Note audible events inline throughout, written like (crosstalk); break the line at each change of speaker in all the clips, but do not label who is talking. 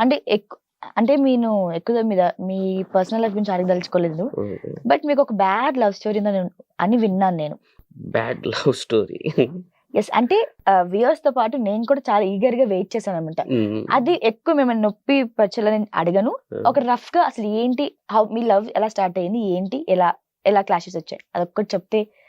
అంటే ఎక్కువ అంటే నేను ఎక్కువ మీద మీ పర్సనల్ లైఫ్ గురించి అడగదలుచుకోలేదు బట్ మీకు ఒక బ్యాడ్ లవ్ స్టోరీ అని విన్నాను నేను.
బ్యాడ్ లవ్ స్టోరీ
ఎస్ అంటే వ్యూయర్స్తో పాటు నేను కూడా చాలా ఈగర్గా వెయిట్ చేశాను అనమాట అది ఎక్కువ మిమ్మల్ని నొప్పి పరచాలని అడగను. ఒక రఫ్గా అసలు ఏంటి హౌ మీ లవ్ ఎలా స్టార్ట్ అయింది ఏంటి ఎలా ఎలా క్లాషెస్ వచ్చాయి అదొక్కటి చెప్తే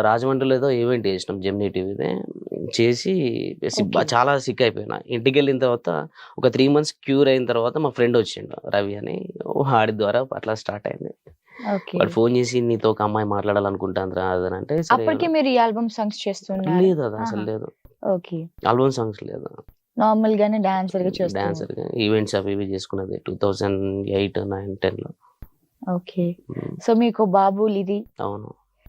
రాజమండ్రిలో ఏదో ఈవెంట్ చేసినాం జెమినీ టీవీదే చేసి. చాలా సిక్ అయిపోయినా ఇంటికి వెళ్ళిన తర్వాత ఒక త్రీ మంత్స్ క్యూర్ అయిన తర్వాత మా ఫ్రెండ్ వచ్చిండు రవి అని. వాడి ద్వారా అట్లా స్టార్ట్ అయింది. వాడు ఫోన్ చేసి నీతో ఒక అమ్మాయి మాట్లాడాలనుకుంటాను
అప్పటికి మీరు ఈ ఆల్బమ్ సాంగ్స్ చేస్తున్నారు.
లేదు అది అసలు
ఆహా.
లేదు.
ఓకే.
ఆల్బమ్ సాంగ్స్ లేదు.
నార్మల్ గానే డాన్సర్గా చేస్తున్నారు
డాన్సర్ ఈవెంట్స్ అవి ఇవి చేసుకున్నది టూ థౌజండ్ ఎయిట్ నైన్ టెన్లో.
ఓకే. సో మీకు ఇది
అవును.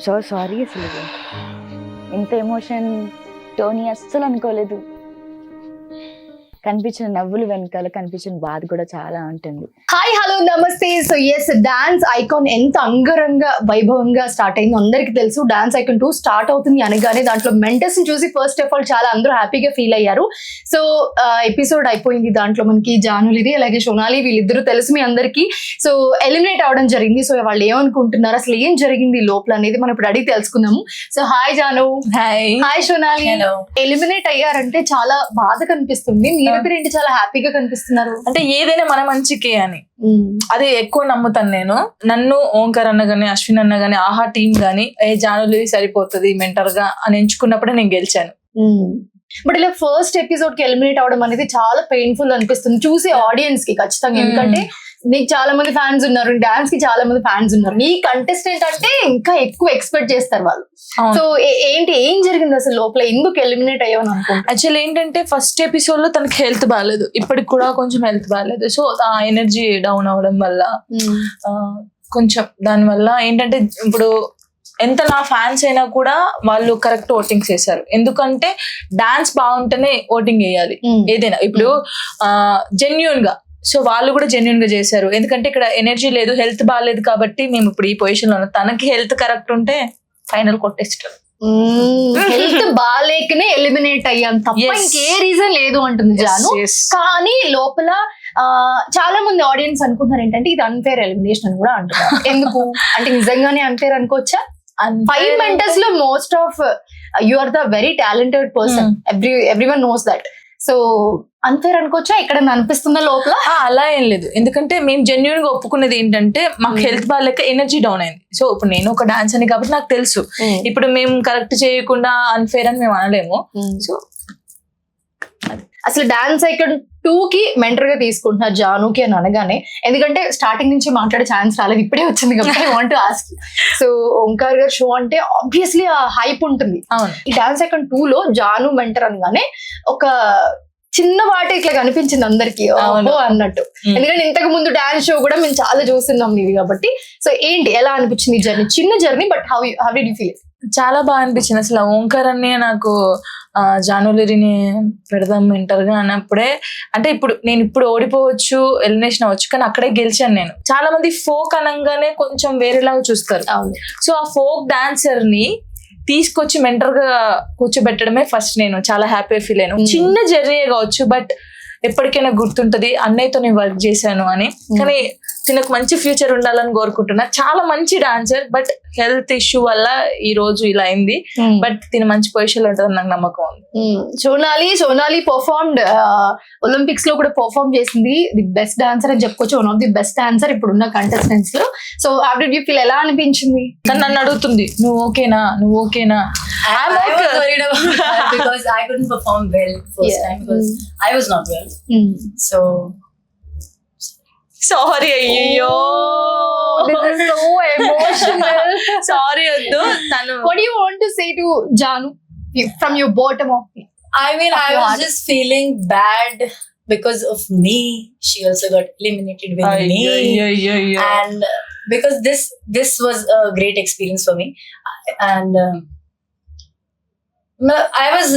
ఐఎమ్ సో సారీ అసలు ఇంత ఎమోషన్ టోనీ అస్సలు అనుకోలేదు. కనిపించిన నవ్వులు వెనకాల కనిపించిన బాధ కూడా చాలా ఉంటుంది.
హాయ్ హలో నమస్తే. సో ఎస్ డాన్స్ ఐకాన్ ఎంత అంగరంగ వైభవంగా స్టార్ట్ అయిందో అందరికీ తెలుసు. డాన్స్ ఐకాన్ టూ స్టార్ట్ అవుతుంది అనగానే దాంట్లో మెంటర్స్ని చూసి ఫస్ట్ ఆఫ్ ఆల్ చాలా అందరూ హ్యాపీగా ఫీల్ అయ్యారు. సో ఎపిసోడ్ అయిపోయింది దాంట్లో మనకి జానులిది అలాగే సోనాలి వీళ్ళిద్దరూ తెలుసు మీ అందరికీ. సో ఎలిమినేట్ అవడం జరిగింది. సో వాళ్ళు ఏమనుకుంటున్నారు? అసలు ఏం జరిగింది? లోపల అనేది మనం ఇప్పుడు అడిగి తెలుసుకుందాము. So hi Janu.
Hi
hi Sonali.
Hello
eliminate అయ్యారంటే చాలా బాధ కనిపిస్తుంది. మీరిద్దరు ఏంటి చాలా హ్యాపీగా కనిపిస్తున్నారు.
అంటే ఏదైనా మన మంచికే అని. అది ఎక్కువ నమ్ముతాను నేను. నన్ను ఓంకర్ అన్న గాని అశ్విన్ అన్న గాని ఆహా టీం గాని ఏ జానులు సరిపోతుంది మెంటర్గా అని ఎంచుకున్నప్పుడే నేను గెలిచాను.
బట్ ఇలా ఫస్ట్ ఎపిసోడ్కి ఎలిమినేట్ అవడం అనేది చాలా పెయిన్ఫుల్ అనిపిస్తుంది. చూసే ఆడియన్స్కి ఖచ్చితంగా. ఎందుకంటే నీకు చాలా మంది ఫ్యాన్స్ ఉన్నారు డాన్స్కి చాలా మంది ఫ్యాన్స్ ఉన్నారు. నీ కంటెస్టెంట్ అంటే ఇంకా ఎక్కువ ఎక్స్పెక్ట్ చేస్తారు వాళ్ళు. సో ఏంటి ఏం జరిగింది అసలు లోపల? ఎందుకు ఎలిమినేట్ అనుకుంటా
యాక్చువల్ ఏంటంటే ఫస్ట్ ఎపిసోడ్లో తనకి హెల్త్ బాగాలేదు ఇప్పటికి కూడా కొంచెం హెల్త్ బాగాలేదు సో ఆ ఎనర్జీ డౌన్ అవడం వల్ల ఆ, కొంచెం దాని వల్ల ఏంటంటే ఇప్పుడు ఎంత నా ఫ్యాన్స్ అయినా కూడా వాళ్ళు కరెక్ట్ ఓటింగ్ చేశారు. ఎందుకంటే డాన్స్ బాగుంటేనే ఓటింగ్ వేయాలి ఏదైనా ఇప్పుడు జెన్యున్గా సో వాళ్ళు కూడా జెన్యున్గా చేశారు. ఎందుకంటే ఇక్కడ ఎనర్జీ లేదు హెల్త్ బాగాలేదు కాబట్టి మేము ఇప్పుడు ఈ పొజిషన్లో ఉన్నాం. తనకి హెల్త్ కరెక్ట్ ఉంటే ఫైనల్ కొట్టేస్తారు.
హెల్త్ బాగాలేకనే ఎలిమినేట్ అయ్యాం తప్ప. ఇంకే రీజన్ లేదు అంటుంది జాను. కానీ లోపల చాలా మంది ఆడియన్స్ అనుకుంటున్నారు ఏంటంటే ఇది అన్ఫేర్ ఎలిమినేషన్ అని కూడా అంటున్నారు. (laughs) ఎందుకు? అంటే నిజంగానే అన్ఫేర్ అనుకోవచ్చా? Five మెంటర్స్లో most of you are the very talented person every everyone knows that so unfair అనుకోవచ్చా? ఇక్కడ అనిపిస్తుందా లోపల?
అలా ఏం లేదు. ఎందుకంటే మేము జెన్యున్గా ఒప్పుకున్నది ఏంటంటే మాకు. హెల్త్ బాగాలేక ఎనర్జీ డౌన్ అయింది. సో ఇప్పుడు నేను ఒక డాన్స్ అని కాబట్టి నాకు తెలుసు. ఇప్పుడు మేము కరెక్ట్ చేయకుండా అన్ఫేర్ అని మేము అనలేము. సో
అసలు డాన్స్ ఐకన్ టూ కి మెంటర్గా తీసుకుంటున్నారు జానుకి అని అనగానే. ఎందుకంటే స్టార్టింగ్ నుంచి మాట్లాడే ఛాన్స్ రాలేదు ఇప్పుడే వచ్చింది కాబట్టి వాంట్ ఆస్క్ సో ఓంకార్ గారు షో అంటే ఆబ్వియస్లీ ఆ హైప్ ఉంటుంది. ఈ డాన్స్ అకౌంట్ టూ లో జాను మెంటర్ అనగానే ఒక చిన్న వాటి ఇట్లా కనిపించింది అందరికి. అన్నట్టు. ఎందుకంటే ఇంతకు ముందు డాన్స్ షో కూడా మేము చాలా చూస్తున్నాం ఇది కాబట్టి. సో ఏంటి? ఎలా అనిపించింది ఈ జర్నీ చిన్న journey but how how do feel
చాలా బాగా అనిపించింది. అసలు ఓంకార్ అన్నయ్య నాకు జానులిరిని పెడదాం మెంటర్గా అన్నప్పుడే. అంటే ఇప్పుడు నేను ఇప్పుడు ఓడిపోవచ్చు ఎలిమినేషన్ అవ్వచ్చు కానీ అక్కడే గెలిచాను నేను. చాలా మంది ఫోక్ అనగానే కొంచెం వేరేలాగా చూస్తారు. సో ఆ ఫోక్ డాన్సర్ని తీసుకొచ్చి మెంటర్గా కూర్చోబెట్టడమే ఫస్ట్ నేను చాలా హ్యాపీ ఫీల్ అయ్యాను. చిన్న జర్నీ కావచ్చు బట్ ఎప్పటికైనా గుర్తుంటది అన్నయ్యతో నేను వర్క్ చేశాను అని. కానీ తినకు మంచి ఫ్యూచర్ ఉండాలని కోరుకుంటున్నా. చాలా మంచి డాన్సర్ బట్ హెల్త్ ఇష్యూ వల్ల ఈ రోజు ఇలా అయింది. బట్ తిన మంచి పొజిషన్ ఉంటుందని నాకు నమ్మకం ఉంది.
సోనాలి సోనాలి పర్ఫార్మ్డ్ ఒలింపిక్స్లో కూడా పర్ఫార్మ్ చేసింది ది బెస్ట్ డాన్సర్ అని చెప్పుకోవచ్చు. One of the best dancer ఇప్పుడు ఉన్న కంటెస్టెంట్స్లో. So how do you feel ఎలా అనిపించింది?
కానీ నన్ను అడుగుతుంది నువ్వు ఓకేనా? నువ్వు ఓకేనా?
I,
I'm
I was
okay.
worried about that because I couldn't perform well first
Yeah.
time because I was not well. So
sorry అయ్యో
ఎమోషనల్
సారీ వద్దు తను
what do you want to say to Janu from your bottom of
I mean,
Of
I
your
was
heart.
just feeling bad because of me. She also got eliminated with me,
అయ్యయ్యయ్యో.
and uh, because this this was a great experience for me, and. Um, no, I was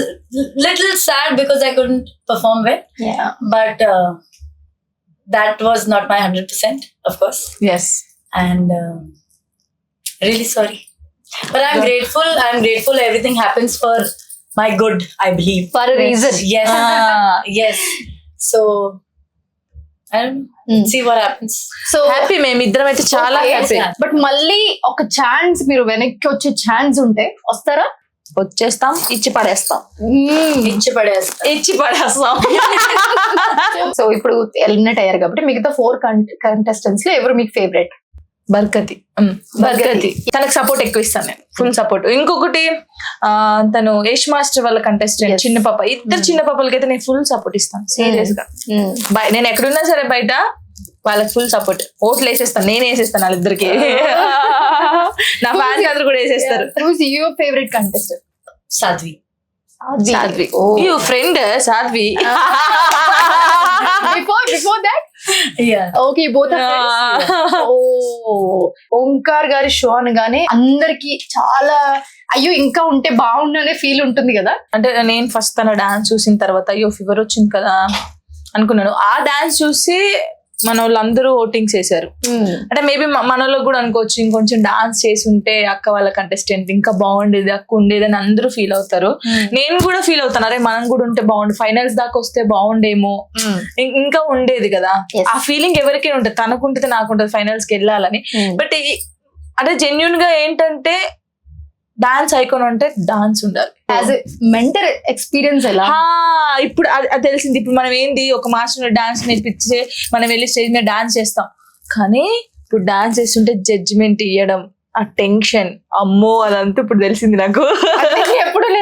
little sad because I couldn't perform well,
yeah
but uh, that was not my hundred percent, of course.
Yes.
and um, really sorry but i'm
Yeah.
grateful i'm grateful everything happens for my good i believe
for a reason
yes
Ah. (laughs)
yes so i don't know
Mm.
see what happens
so
happy మేము ఇద్దరం అయితే చాలా happy
but మళ్ళీ ఒక chance మీరు వెనక్కి వచ్చే chance ఉంటే వస్తారా
వచ్చేస్తాం ఇచ్చి పడేస్తాం.
ఇచ్చి పడేస్తా.
ఇచ్చి పడేస్తాం.
సో (laughs) ఇప్పుడు ఎలిమినేట్ అయ్యారు కాబట్టి మిగతా ఫోర్ కంటెస్టెంట్స్లో ఎవరు మీకు ఫేవరెట్
బర్కతి. బర్కతి. తనకు సపోర్ట్ ఎక్కువ ఇస్తాను నేను. ఫుల్ సపోర్ట్ ఇంకొకటి ఆ, తను యష్ మాస్టర్ వాళ్ళ కంటెస్టెంట్. చిన్న పాప. ఇద్దరు. చిన్న పాపలకి అయితే నేను ఫుల్ సపోర్ట్ ఇస్తాను. సీరియస్గా. నేను ఎక్కడున్నా సరే బయట వాళ్ళకి ఫుల్ సపోర్ట్ ఓట్లు వేసేస్తాను నేను వేసేస్తాను వాళ్ళిద్దరికి. నా ఫ్యాన్స్ అందరు కూడా వేసేస్తారు.
Your favourite
contestant
Sadhvi. Sadhvi. You friend
Sadhvi? Before before
that
okay both ఓ ఓంకార్ గారి షో అనగానే అందరికి చాలా అయ్యో ఇంకా ఉంటే బాగుండు అనే ఫీల్ ఉంటుంది కదా?
అంటే నేను ఫస్ట్ తన డాన్స్ చూసిన తర్వాత అయ్యో ఫీవర్ వచ్చింది కదా అనుకున్నాను. ఆ డాన్స్ చూసి మన వాళ్ళందరూ ఓటింగ్స్ వేశారు అంటే మేబీ మన వాళ్ళకి కూడా అనుకోవచ్చు ఇంకొంచెం డాన్స్ చేసి ఉంటే అక్క వాళ్ళ కంటెస్టెంట్ ఇంకా బాగుండేది అక్క ఉండేది అని అందరూ ఫీల్ అవుతారు. నేను కూడా ఫీల్ అవుతాను అరే మనం కూడా ఉంటే బాగుండు ఫైనల్స్ దాకా వస్తే బాగుండేమో. ఇంకా ఉండేది కదా. ఆ ఫీలింగ్ ఎవరికైనా ఉంటుంది తనకుంటుంది నాకుంటుంది ఫైనల్స్కి వెళ్ళాలని. బట్ అంటే జెన్యున్గా ఏంటంటే డాన్స్ ఐకాన్ అంటే డాన్స్ ఉండాలి.
యాజ్ మెంటర్ ఎక్స్పీరియన్స్ ఎలా?
ఇప్పుడు అది తెలిసింది. ఇప్పుడు మనం ఏంది? ఒక మాస్టర్ డాన్స్ నేర్పించే మనం వెళ్ళి స్టేజ్ మీద డాన్స్ చేస్తాం. కానీ ఇప్పుడు డాన్స్ చేస్తుంటే జడ్జిమెంట్ ఇవ్వడం ఆ టెన్షన్ అమ్మో అదంతా ఇప్పుడు తెలిసింది నాకు.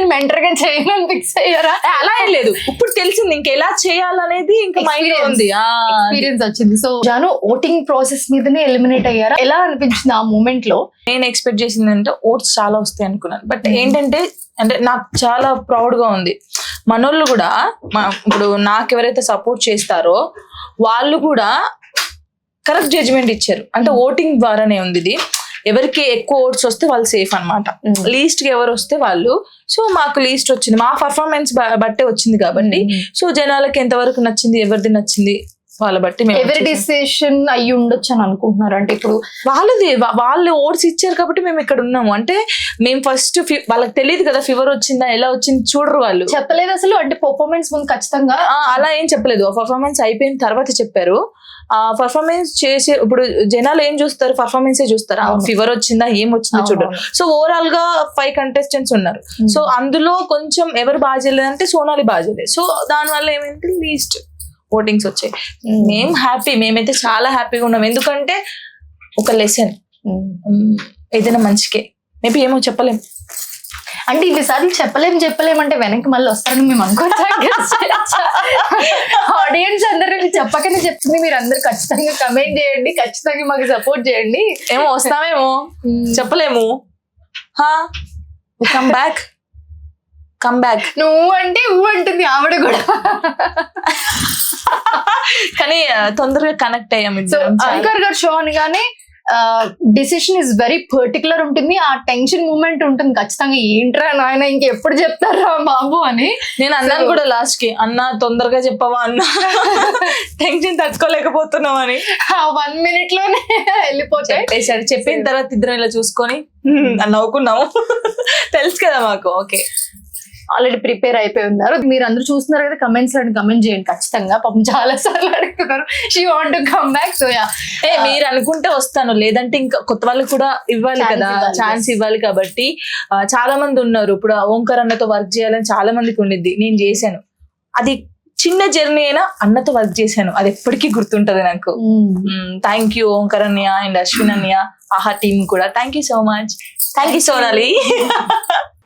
నేను మెంటర్గా చేయను ఫిక్స్ అయ్యారా?
అలా ఏం లేదు. ఇప్పుడు తెలిసింది ఇంకా ఎలా చేయాలనేది ఇంకా మైండ్లో ఉంది. ఆ,
ఎక్స్పీరియన్స్ వచ్చింది. సో జాను ఓటింగ్ ప్రాసెస్ మీదనే ఎలిమినేట్ అయ్యారా? ఎలా అనిపించింది ఆ మూమెంట్లో?
నేను ఎక్స్పెక్ట్ చేసింది అంటే ఓట్స్ చాలా వస్తాయి అనుకున్నాను. బట్. ఏంటంటే అంటే నాకు చాలా ప్రౌడ్గా ఉంది. మనోళ్ళు కూడా ఇప్పుడు నాకు ఎవరైతే సపోర్ట్ చేస్తారో వాళ్ళు కూడా కరెక్ట్ జడ్జిమెంట్ ఇచ్చారు. అంటే
Hmm.
ఓటింగ్ ద్వారానే ఉంది ఇది. ఎవరికి ఎక్కువ ఓట్స్ వస్తే వాళ్ళు సేఫ్ అన్నమాట. లీస్ట్కి ఎవరు వస్తే వాళ్ళు. సో మాకు లీస్ట్ వచ్చింది. మా పర్ఫార్మెన్స్ బట్టే వచ్చింది కాబట్టి సో జనాలకి ఎంతవరకు నచ్చింది ఎవరిది నచ్చింది వాళ్ళ బట్టి
ఎవరి. డిసిషన్ అయ్యి ఉండొచ్చు అని అనుకుంటున్నారు అంటే ఇప్పుడు?
వాళ్ళది వాళ్ళు ఓట్స్ ఇచ్చారు కాబట్టి మేము ఇక్కడ ఉన్నాము. అంటే మేము ఫస్ట్ వాళ్ళకి తెలియదు కదా ఫీవర్ వచ్చిందా ఎలా వచ్చింది చూడరు వాళ్ళు.
చెప్పలేదు అసలు. అంటే పర్ఫార్మెన్స్ ముందు ఖచ్చితంగా
అలా ఏం చెప్పలేదు. పర్ఫార్మెన్స్ అయిపోయిన తర్వాత చెప్పారు. ఆ పర్ఫార్మెన్స్ చేసే ఇప్పుడు జనాలు ఏం చూస్తారు? పర్ఫార్మెన్సే చూస్తారు. ఫీవర్ వచ్చిందా? ఏం వచ్చిందో చూడరు. సో ఓవరాల్గా ఫైవ్ కంటెస్టెంట్స్ ఉన్నారు. సో అందులో కొంచెం ఎవరు బాగా చేయలేదంటే సోనాలి బాగా చేయలేదు. సో దానివల్ల ఏమైంది? లీస్ట్ ఓటింగ్స్ వచ్చాయి. మేము. హ్యాపీ మేమైతే చాలా హ్యాపీగా ఉన్నాం. ఎందుకంటే ఒక లెసన్ ఏదైనా మంచికే. మేబీ ఏమో చెప్పలేం.
అంటే ఇవి సార్లు చెప్పలేం చెప్పలేం అంటే వెనక్కి మళ్ళీ వస్తారని మేము అనుకోవచ్చా ఆడియన్స్ అందరూ చెప్పకనే చెప్తుంది. మీరు అందరు ఖచ్చితంగా కమెంట్ చేయండి ఖచ్చితంగా మాకు సపోర్ట్ చేయండి.
ఏమో వస్తామేమో. చెప్పలేము. కమ్ బ్యాక్ కమ్ బ్యాక్
నువ్వు అంటే ఊ అంటుంది ఆవిడ కూడా. (laughs)
కానీ తొందరగా కనెక్ట్ అయ్యాం
సో
ఇద్దరం. చాలా.
అంకర్ గారు షో అనగానే డిసిషన్ ఇస్ వెరీ పర్టికులర్ ఉంటుంది. ఆ టెన్షన్ మూమెంట్ ఉంటుంది. ఖచ్చితంగా ఏంట్రా నాయన ఇంకెప్పుడు చెప్తారా బాబు అని.
నేను అన్నాను కూడా లాస్ట్కి అన్న తొందరగా చెప్పవా అన్న? టెన్షన్ తట్టుకోలేకపోతున్నాం అని
ఆ వన్ మినిట్లోనే వెళ్ళిపోతాయి
చెప్పిన తర్వాత ఇద్దరం ఇలా చూసుకొని నవ్వుకున్నాము. (laughs) తెలుసు కదా మాకు. ఓకే
ఆల్రెడీ ప్రిపేర్ అయిపోయి ఉన్నారు. మీరు అందరూ చూస్తున్నారు కదా కమెంట్స్లో కమెంట్ చేయండి. ఖచ్చితంగా. పాపం చాలా సార్లు అడుగుతున్నారు. She want to come back so yeah
ఏ మీరు అనుకుంటే వస్తాను. లేదంటే ఇంకా కొత్త వాళ్ళకి కూడా ఇవ్వాలి కదా. ఛాన్స్. ఇవ్వాలి కాబట్టి చాలా మంది ఉన్నారు. ఇప్పుడు ఓంకార్ అన్నతో వర్క్ చేయాలని చాలా మందికి ఉండిద్ది. నేను చేశాను. అది చిన్న జర్నీ అయినా అన్నతో వర్క్ చేశాను. అది ఎప్పటికీ గుర్తుంటది నాకు. థ్యాంక్ యూ ఓంకార్ అన్నయ్య అండ్ అశ్విన్ అన్నయ్య. ఆహా టీమ్ కూడా. Thank you so much thank you Sonali. (laughs)